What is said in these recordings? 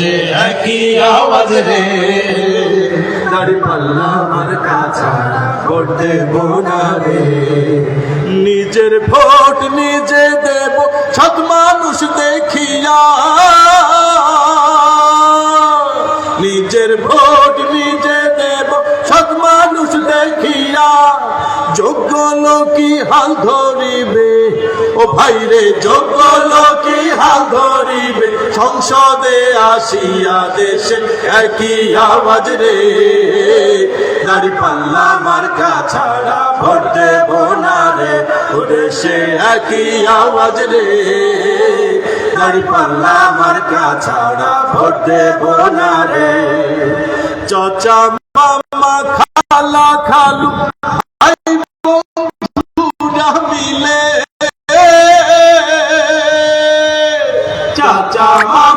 সে একই আওয়াজ রে। দাড়ি পাল্লা আমার কাছা ভোট দেব রে নিজের ভোট নিজে দেব, সৎ মানুষ দেখিয়া। নিজের ভোট নিজে দেব, সৎ মানুষ দেখিয়া। যোগ্য লোকি হাল ধরিবে। ও ভাইরে যোগ্য লোকি হাল ধরিবে, সংসদে আসিয়া দেশে একই আওয়াজ রে। দাড়ি পাল্লা মার্কা ছাড়া ভোট দেব না রে দেশে একই আওয়াজ রে। দাড়ি পাল্লা মার্কা ছাড়া ভোট দেব না রে। চাচা মামা খালা খালু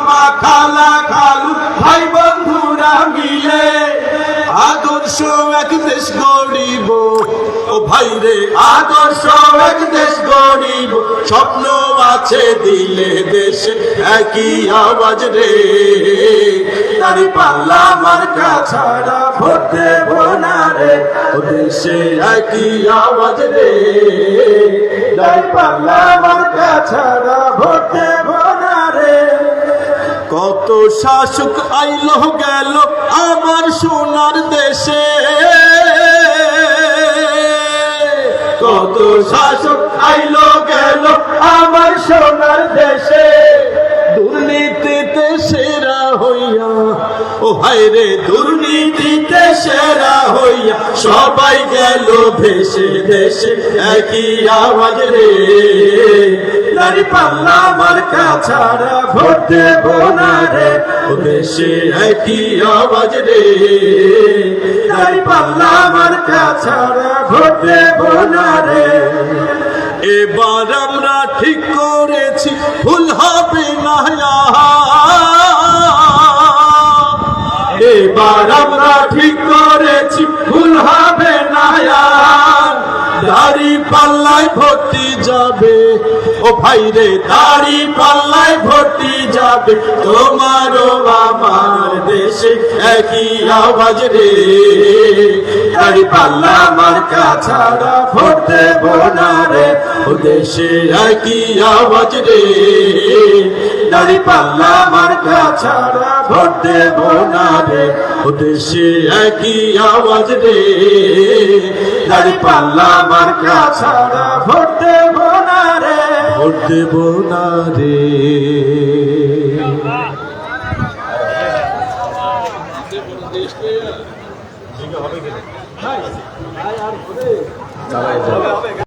মামা, খালা, খালু, ভাই বন্ধুরা মিলে আদর্শ এক দেশ গড়িব। ও ভাই রে, আদর্শ এক দেশ গড়িব। স্বপ্ন আছে দিলে দেশে একই আওয়াজ রে। দাড়ি পাল্লা মার্কা ছাড়া ভোট দেব না রে। ও দেশে একই আওয়াজ রে। দাড়ি পাল্লা মার্কা ছাড়া ভোট কত শাসক আইলো গেল আমার সোনার দেশে। কত শাসক আইলো গেল আমার সোনার দেশে। দুর্নীতিতে সেরা হইয়া, ও হায় রে, দুর্নীতিতে সেরা হইয়া সবাই গেল ভেসে দেশে একই আওয়াজ রে। দাড়ি পাল্লা মার্কা ছাড়া ভোট দেব না রে দেশে একই আওয়াজ রে দাড়ি পাল্লা মার্কা ছাড়া ভোট দেব না রে এবার আমরা ঠিক করেছি, ভুল হবে না। এবার আমরা ঠিক করেছি, ভুল হবে না। দাড়ি পাল্লায় ভর্তি যাবে ও ভাই রে, দাড়ি তোমারও আমার দেশে একই আওয়াজ রে। দাড়ি পাল্লা আমার কাছাড়া ভোট দেব না রে। ও দেশে একই আওয়াজ রে। দাড়ি পাল্লা আমার কাছাড়া ভোট দেব না রে। ও দেশে একই আওয়াজ রে। দাড়ি পাল্লা আমার কাছাড়া ভোট দেব না হবে